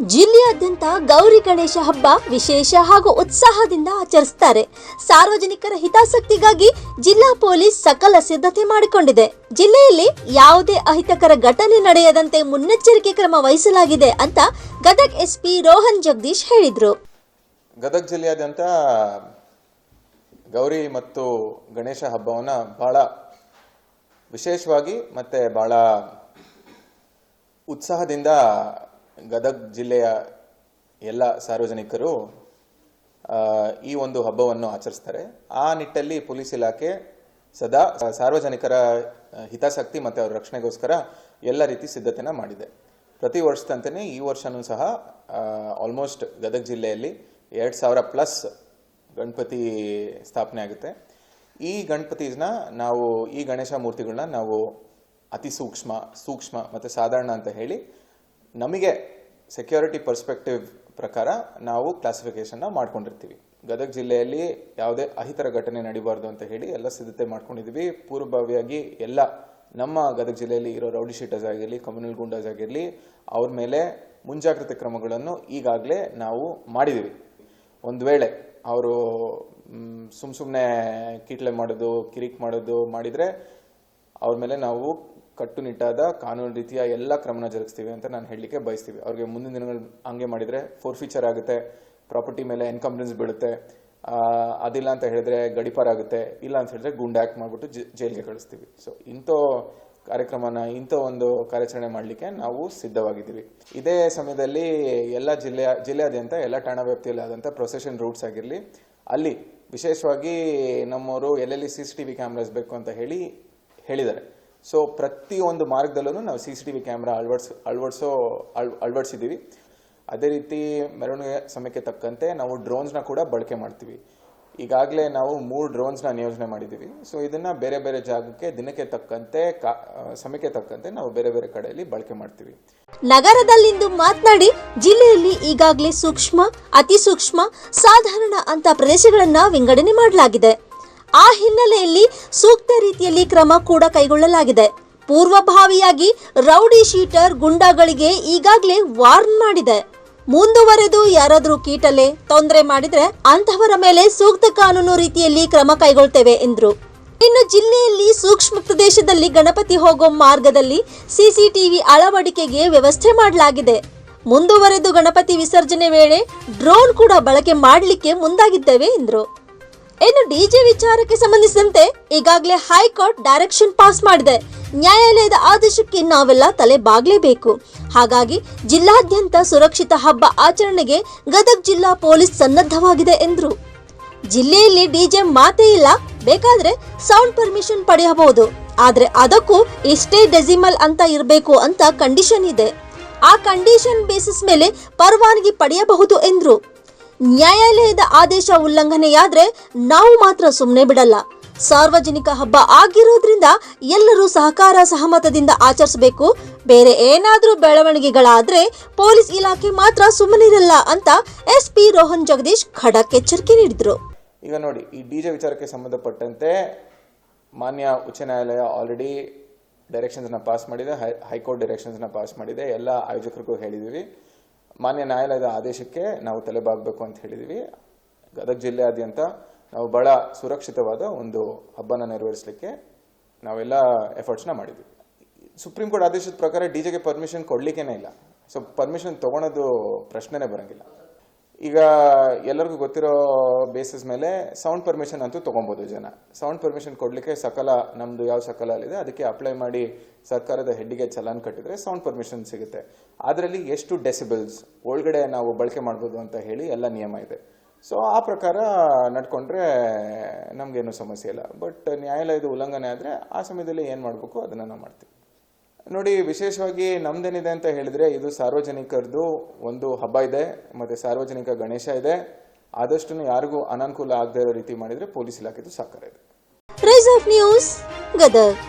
ಜಿಲ್ಲೆಯಾದ್ಯಂತ ಗೌರಿ ಗಣೇಶ ಹಬ್ಬ ವಿಶೇಷ ಹಾಗೂ ಉತ್ಸಾಹದಿಂದ ಆಚರಿಸುತ್ತಾರೆ. ಸಾರ್ವಜನಿಕರ ಹಿತಾಸಕ್ತಿಗಾಗಿ ಜಿಲ್ಲಾ ಪೊಲೀಸ್ ಸಕಲ ಸಿದ್ಧತೆ ಮಾಡಿಕೊಂಡಿದೆ. ಜಿಲ್ಲೆಯಲ್ಲಿ ಯಾವುದೇ ಅಹಿತಕರ ಘಟನೆ ನಡೆಯದಂತೆ ಮುನ್ನೆಚ್ಚರಿಕೆ ಕ್ರಮ ವಹಿಸಲಾಗಿದೆ ಅಂತ ಗದಗ್ ಎಸ್ಪಿ ರೋಹನ್ ಜಗದೀಶ್ ಹೇಳಿದ್ರು. ಗದಗ ಜಿಲ್ಲೆಯಾದ್ಯಂತ ಗೌರಿ ಮತ್ತು ಗಣೇಶ ಹಬ್ಬವನ್ನು ಬಹಳ ವಿಶೇಷವಾಗಿ ಮತ್ತೆ ಬಹಳ ಉತ್ಸಾಹದಿಂದ ಗದಗ ಜಿಲ್ಲೆಯ ಎಲ್ಲ ಸಾರ್ವಜನಿಕರು ಈ ಒಂದು ಹಬ್ಬವನ್ನು ಆಚರಿಸ್ತಾರೆ. ಆ ನಿಟ್ಟಲ್ಲಿ ಪೊಲೀಸ್ ಇಲಾಖೆ ಸದಾ ಸಾರ್ವಜನಿಕರ ಹಿತಾಸಕ್ತಿ ಮತ್ತು ಅವರ ರಕ್ಷಣೆಗೋಸ್ಕರ ಎಲ್ಲ ರೀತಿ ಸಿದ್ಧತೆನ ಮಾಡಿದೆ. ಪ್ರತಿ ವರ್ಷದಂತೆಯೇ ಈ ವರ್ಷನೂ ಸಹ ಆಲ್ಮೋಸ್ಟ್ ಗದಗ ಜಿಲ್ಲೆಯಲ್ಲಿ ಎರಡು ಸಾವಿರ ಪ್ಲಸ್ ಗಣಪತಿ ಸ್ಥಾಪನೆ ಆಗುತ್ತೆ. ಈ ಗಣಪತಿನ ನಾವು, ಈ ಗಣೇಶ ಮೂರ್ತಿಗಳನ್ನ ನಾವು ಅತಿ ಸೂಕ್ಷ್ಮ ಸೂಕ್ಷ್ಮ ಮತ್ತು ಸಾಧಾರಣ ಅಂತ ಹೇಳಿ ನಮಗೆ ಸೆಕ್ಯೂರಿಟಿ ಪರ್ಸ್ಪೆಕ್ಟಿವ್ ಪ್ರಕಾರ ನಾವು ಕ್ಲಾಸಿಫಿಕೇಶನ್ನ ಮಾಡ್ಕೊಂಡಿರ್ತೀವಿ. ಗದಗ ಜಿಲ್ಲೆಯಲ್ಲಿ ಯಾವುದೇ ಅಹಿತರ ಘಟನೆ ನಡೀಬಾರ್ದು ಅಂತ ಹೇಳಿ ಎಲ್ಲ ಸಿದ್ಧತೆ ಮಾಡ್ಕೊಂಡಿದ್ದೀವಿ ಪೂರ್ವಭಾವಿಯಾಗಿ ಎಲ್ಲ ನಮ್ಮ ಗದಗ ಜಿಲ್ಲೆಯಲ್ಲಿ ಇರೋ ರೌಡಿ ಶೀಟರ್ಸ್ ಆಗಿರಲಿ ಕಮ್ಯುನಲ್ ಗುಂಡಾಸ್ ಆಗಿರಲಿ, ಅವ್ರ ಮೇಲೆ ಮುಂಜಾಗ್ರತೆ ಕ್ರಮಗಳನ್ನು ಈಗಾಗಲೇ ನಾವು ಮಾಡಿದ್ದೀವಿ ಒಂದು ವೇಳೆ ಅವರು ಸುಮ್ಮ ಸುಮ್ಮನೆ ಕೀಟ್ಲೆ ಮಾಡೋದು, ಕಿರಿಕ್ ಮಾಡೋದು ಮಾಡಿದರೆ ಅವ್ರ ಮೇಲೆ ನಾವು ಕಟ್ಟುನಿಟ್ಟಾದ ಕಾನೂನು ರೀತಿಯ ಎಲ್ಲ ಕ್ರಮನ ಜರುಗಿಸ್ತೀವಿ ಅಂತ ನಾನು ಹೇಳಲಿಕ್ಕೆ ಬಯಸ್ತೀವಿ. ಅವ್ರಿಗೆ ಮುಂದಿನ ದಿನಗಳು ಹಂಗೆ ಮಾಡಿದರೆ ಫೋರ್ ಫೀಚರ್ ಆಗುತ್ತೆ ಪ್ರಾಪರ್ಟಿ ಮೇಲೆ ಎನ್ಕಂಪ್ರೆನ್ಸ್ ಬೀಳುತ್ತೆ ಅದಿಲ್ಲ ಅಂತ ಹೇಳಿದ್ರೆ ಗಡಿಪಾರ ಆಗುತ್ತೆ, ಇಲ್ಲ ಅಂತ ಹೇಳಿದ್ರೆ ಗುಂಡ್ ಆ್ಯಕ್ಟ್ ಮಾಡಿಬಿಟ್ಟು ಜೈಲಿಗೆ ಕಳಿಸ್ತೀವಿ. ಸೊ ಇಂಥ ಕಾರ್ಯಕ್ರಮನ ಇಂಥ ಒಂದು ಕಾರ್ಯಾಚರಣೆ ಮಾಡಲಿಕ್ಕೆ ನಾವು ಸಿದ್ಧವಾಗಿದ್ದೀವಿ. ಇದೇ ಸಮಯದಲ್ಲಿ ಎಲ್ಲ ಜಿಲ್ಲೆಯ ಜಿಲ್ಲೆಯಾದ್ಯಂತ, ಎಲ್ಲ ಠಾಣಾ ವ್ಯಾಪ್ತಿಯಲ್ಲಿ ಆದಂಥ ಪ್ರೊಸೆಷನ್ ರೂಟ್ಸ್ ಆಗಿರಲಿ, ಅಲ್ಲಿ ವಿಶೇಷವಾಗಿ ನಮ್ಮವರು ಎಲ್ಲೆಲ್ಲಿ C C T V cameras ಬೇಕು ಅಂತ ಹೇಳಿ ಹೇಳಿದ್ದಾರೆ. ಸೊ ಪ್ರತಿಯೊಂದು ಮಾರ್ಗದಲ್ಲೂ ನಾವು C C T V camera ಅಳವಡಿಸ್, ಅಳವಡಿಸೋ, ಅಳ್ ಅಳವಡಿಸಿದ್ದೀವಿ ಅದೇ ರೀತಿ ಮೆರವಣಿಗೆ ಸಮಯಕ್ಕೆ ತಕ್ಕಂತೆ ನಾವು ಡ್ರೋನ್ಸ್ನ ಕೂಡ ಬಳಕೆ ಮಾಡ್ತೀವಿ. ಈಗಾಗಲೇ ನಾವು ಮೂರು ಡ್ರೋನ್ಸ್ನ ನಿಯೋಜನೆ ಮಾಡಿದ್ದೀವಿ. ಸೊ ಇದನ್ನು ಬೇರೆ ಬೇರೆ ಜಾಗಕ್ಕೆ, ದಿನಕ್ಕೆ ತಕ್ಕಂತೆ ಸಮಯಕ್ಕೆ ತಕ್ಕಂತೆ ನಾವು ಬೇರೆ ಬೇರೆ ಕಡೆಯಲ್ಲಿ ಬಳಕೆ ಮಾಡ್ತೀವಿ. ನಗರದಲ್ಲಿಂದು ಮಾತನಾಡಿ, ಜಿಲ್ಲೆಯಲ್ಲಿ ಈಗಾಗಲೇ ಸೂಕ್ಷ್ಮ, ಅತಿ ಸೂಕ್ಷ್ಮ, ಸಾಧಾರಣ ಅಂತ ಪ್ರದೇಶಗಳನ್ನು ವಿಂಗಡಣೆ ಮಾಡಲಾಗಿದೆ. ಆ ಹಿನ್ನೆಲೆಯಲ್ಲಿ ಸೂಕ್ತ ರೀತಿಯಲ್ಲಿ ಕ್ರಮ ಕೂಡ ಕೈಗೊಳ್ಳಲಾಗಿದೆ. ಪೂರ್ವಭಾವಿಯಾಗಿ ರೌಡಿ ಶೀಟರ್ ಗುಂಡಾಗಳಿಗೆ ಈಗಾಗಲೇ ವಾರ್ನ್ ಮಾಡಿದೆ. ಮುಂದುವರೆದು ಯಾರಾದರೂ ಕೀಟಲೆ ತೊಂದರೆ ಮಾಡಿದ್ರೆ ಅಂತಹವರ ಮೇಲೆ ಸೂಕ್ತ ಕಾನೂನು ರೀತಿಯಲ್ಲಿ ಕ್ರಮ ಕೈಗೊಳ್ತೇವೆ ಎಂದರು. ಇನ್ನು ಜಿಲ್ಲೆಯಲ್ಲಿ ಸೂಕ್ಷ್ಮ ಪ್ರದೇಶದಲ್ಲಿ ಗಣಪತಿ ಹೋಗೋ ಮಾರ್ಗದಲ್ಲಿ ಸಿಸಿಟಿವಿ ಅಳವಡಿಕೆಗೆ ವ್ಯವಸ್ಥೆ ಮಾಡಲಾಗಿದೆ. ಮುಂದುವರೆದು ಗಣಪತಿ ವಿಸರ್ಜನೆ ವೇಳೆ ಡ್ರೋನ್ ಕೂಡ ಬಳಕೆ ಮಾಡಲಿಕ್ಕೆ ಮುಂದಾಗಿದ್ದೇವೆ ಎಂದರು. ಇನ್ನು ಡಿಜೆ ವಿಚಾರಕ್ಕೆ ಸಂಬಂಧಿಸಿದಂತೆ ಈಗಾಗಲೇ ಹೈಕೋರ್ಟ್ ಡೈರೆಕ್ಷನ್ ಪಾಸ್ ಮಾಡಿದೆ. ನ್ಯಾಯಾಲಯದ ಆದೇಶಕ್ಕೆ ನಾವೆಲ್ಲ ತಲೆ ಬಾಗ್ಲೇಬೇಕು ಹಾಗಾಗಿ ಜಿಲ್ಲಾದ್ಯಂತ ಸುರಕ್ಷಿತ ಹಬ್ಬ ಆಚರಣೆಗೆ ಗದಗ್ ಜಿಲ್ಲಾ ಪೊಲೀಸ್ ಸನ್ನದ್ಧವಾಗಿದೆ ಎಂದರು. ಜಿಲ್ಲೆಯಲ್ಲಿ ಡಿಜೆ ಮಾತೇ ಇಲ್ಲ. ಬೇಕಾದ್ರೆ ಸೌಂಡ್ ಪರ್ಮಿಷನ್ ಪಡೆಯಬಹುದು. ಆದ್ರೆ ಅದಕ್ಕೂ ಇಷ್ಟೇ ಡೆಸಿಮಲ್ ಅಂತ ಇರಬೇಕು ಅಂತ ಕಂಡೀಷನ್ ಇದೆ. ಆ ಕಂಡೀಷನ್ ಬೇಸಿಸ್ ಮೇಲೆ ಪರವಾನಗಿ ಪಡೆಯಬಹುದು ಎಂದ್ರು. ನ್ಯಾಯಾಲಯದ ಆದೇಶ ಉಲ್ಲಂಘನೆಯಾದ್ರೆ ನಾವು ಮಾತ್ರ ಸುಮ್ಮನೆ ಬಿಡಲ್ಲ. ಸಾರ್ವಜನಿಕ ಹಬ್ಬ ಆಗಿರೋದ್ರಿಂದ ಎಲ್ಲರೂ ಸಹಕಾರ ಸಹಮತದಿಂದ ಆಚರಿಸಬೇಕು. ಬೇರೆ ಏನಾದರೂ ಬೆಳವಣಿಗೆಗಳಾದ್ರೆ ಪೊಲೀಸ್ ಇಲಾಖೆ ಮಾತ್ರ ಸುಮ್ಮನಿರಲ್ಲ ಅಂತ ಎಸ್ ಪಿ ರೋಹನ್ ಜಗದೀಶ್ ಖಡಕ್ ಎಚ್ಚರಿಕೆ ನೀಡಿದ್ರು. ಈಗ ನೋಡಿ, ಈ ಡಿ ಜೆ ವಿಚಾರಕ್ಕೆ ಸಂಬಂಧಪಟ್ಟಂತೆ ಮಾನ್ಯ ಉಚ್ಚ ನ್ಯಾಯಾಲಯ ಆಲ್ರೆಡಿ ಡೈರೆಕ್ಷನ್ಸ್ನ ಪಾಸ್ ಮಾಡಿದೆ ಹೈಕೋರ್ಟ್ ಡೈರೆಕ್ಷನ್ಸ್ನ ಪಾಸ್ ಮಾಡಿದೆ, ಎಲ್ಲ ಆಯೋಜಕರಿಗೂ ಹೇಳಿದ್ದೀವಿ ಮಾನ್ಯ ನ್ಯಾಯಾಲಯದ ಆದೇಶಕ್ಕೆ ನಾವು ತಲೆಬಾಗಬೇಕು ಅಂತ ಹೇಳಿದ್ದೀವಿ ಗದಗ ಜಿಲ್ಲೆಯಾದ್ಯಂತ ನಾವು ಬಹಳ ಸುರಕ್ಷಿತವಾದ ಒಂದು ಹಬ್ಬನ ನೆರವೇರಿಸಲಿಕ್ಕೆ ನಾವೆಲ್ಲ ಎಫರ್ಟ್ಸ್ನ ಮಾಡಿದ್ವಿ. ಸುಪ್ರೀಂ ಕೋರ್ಟ್ ಆದೇಶದ ಪ್ರಕಾರ ಡಿ ಜೆಗೆ ಪರ್ಮಿಷನ್ ಕೊಡ್ಲಿಕ್ಕೇನೆ ಇಲ್ಲ. ಸೊ ಪರ್ಮಿಷನ್ ತಗೊಳೋದು ಪ್ರಶ್ನೆನೇ ಬರಂಗಿಲ್ಲ. ಈಗ ಎಲ್ಲರಿಗೂ ಗೊತ್ತಿರೋ ಬೇಸಿಸ್ ಮೇಲೆ ಸೌಂಡ್ ಪರ್ಮಿಷನ್ ಅಂತೂ ತೊಗೊಬೋದು ಜನ. ಸೌಂಡ್ ಪರ್ಮಿಷನ್ ಕೊಡಲಿಕ್ಕೆ ಸಕಲ ನಮ್ಮದು ಯಾವ ಸಕಲ ಅಲ್ಲಿದೆ, ಅದಕ್ಕೆ ಅಪ್ಲೈ ಮಾಡಿ ಸರ್ಕಾರದ ಹೆಡ್ಡಿಗೆ ಚಲನ್ ಕಟ್ಟಿದರೆ ಸೌಂಡ್ ಪರ್ಮಿಷನ್ ಸಿಗುತ್ತೆ. ಅದರಲ್ಲಿ ಎಷ್ಟು ಡೆಸಿಬಲ್ಸ್ ಒಳಗಡೆ ನಾವು ಬಳಕೆ ಮಾಡ್ಬೋದು ಅಂತ ಹೇಳಿ ಎಲ್ಲ ನಿಯಮ ಇದೆ. ಸೊ ಆ ಪ್ರಕಾರ ನಡ್ಕೊಂಡ್ರೆ ನಮಗೇನು ಸಮಸ್ಯೆ ಇಲ್ಲ. ಬಟ್ ನ್ಯಾಯಾಲಯದ ಉಲ್ಲಂಘನೆ ಆದರೆ ಆ ಸಮಯದಲ್ಲಿ ಏನು ಮಾಡಬೇಕು, ಅದನ್ನು ನಾವು ಮಾಡ್ತೀವಿ. ನೋಡಿ, ವಿಶೇಷವಾಗಿ ನಮ್ದೇನಿದೆ ಅಂತ ಹೇಳಿದ್ರೆ, ಇದು ಸಾರ್ವಜನಿಕರದು ಒಂದು ಹಬ್ಬ ಇದೆ, ಮತ್ತೆ ಸಾರ್ವಜನಿಕ ಗಣೇಶ ಇದೆ. ಆದಷ್ಟು ಯಾರಿಗೂ ಅನಾನುಕೂಲ ಆಗದೇ ಇರೋ ರೀತಿ ಮಾಡಿದ್ರೆ ಪೊಲೀಸ್ ಇಲಾಖೆದು ಸಹಕಾರ ಇದೆ. ಗದಗ್.